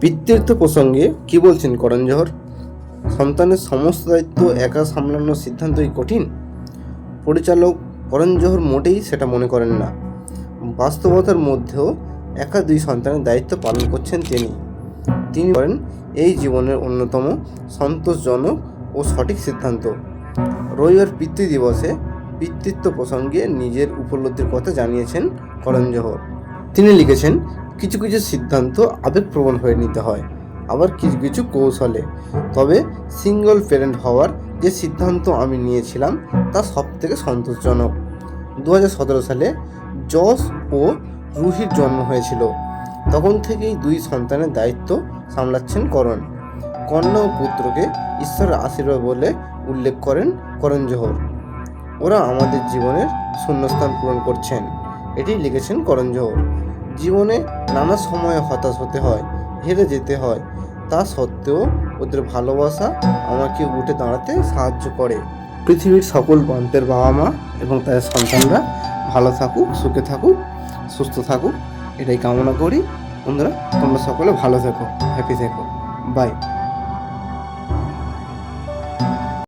পিতৃত্ব প্রসঙ্গে কি বলছেন করণ জহর? সন্তানের সমস্ত দায়িত্ব একা সামলানোর সিদ্ধান্তই কঠিন। পরিচালক করণ জহর মোটেই সেটা মনে করেন না। বাস্তবতার মধ্যেও একা দুই সন্তানের দায়িত্ব পালন করছেন তিনি। তিনি করেন এই জীবনের অন্যতম সন্তোষজনক ও সঠিক সিদ্ধান্ত। রবিবার পিতৃ দিবসে পিতৃত্ব প্রসঙ্গে নিজের উপলব্ধির কথা জানিয়েছেন করণ জহর। তিনি লিখেছেন কিছু কিছু সিদ্ধান্ত আবেগপ্রবণ হয়ে নিতে হয়। আবার কিছু কিছু কৌশলে। তবে সিঙ্গল প্যারেন্ট হওয়ার যে সিদ্ধান্ত আমি নিয়েছিলাম, তা সব থেকে সন্তোষজনক। দু হাজার সতেরো সালে যশ ও রুহির জন্ম হয়েছিল। তখন থেকেই দুই সন্তানের দায়িত্ব সামলাচ্ছেন করণ। কন্যা ও পুত্রকে ঈশ্বরের আশীর্বাদ বলে উল্লেখ করেন করণ জোহর। ওরা আমাদের জীবনের শূন্যস্থান পূরণ করছেন। এটি লিখেছেন করণ জোহর। জীবনে নানা সময়ে হতাশ হতে হয়, হেরে যেতে হয়। তা সত্ত্বেও ওদের ভালোবাসা আমাকে উঠে দাঁড়াতে সাহায্য করে। পৃথিবীর সকল প্রান্তের বাবা মা এবং তাদের সন্তানরা ভালো থাকুক, সুখে থাকুক, সুস্থ থাকুক। এটাই কামনা করি। বন্ধুরা, তোমরা সকলে ভালো থেকো হ্যাপি থেকো। বাই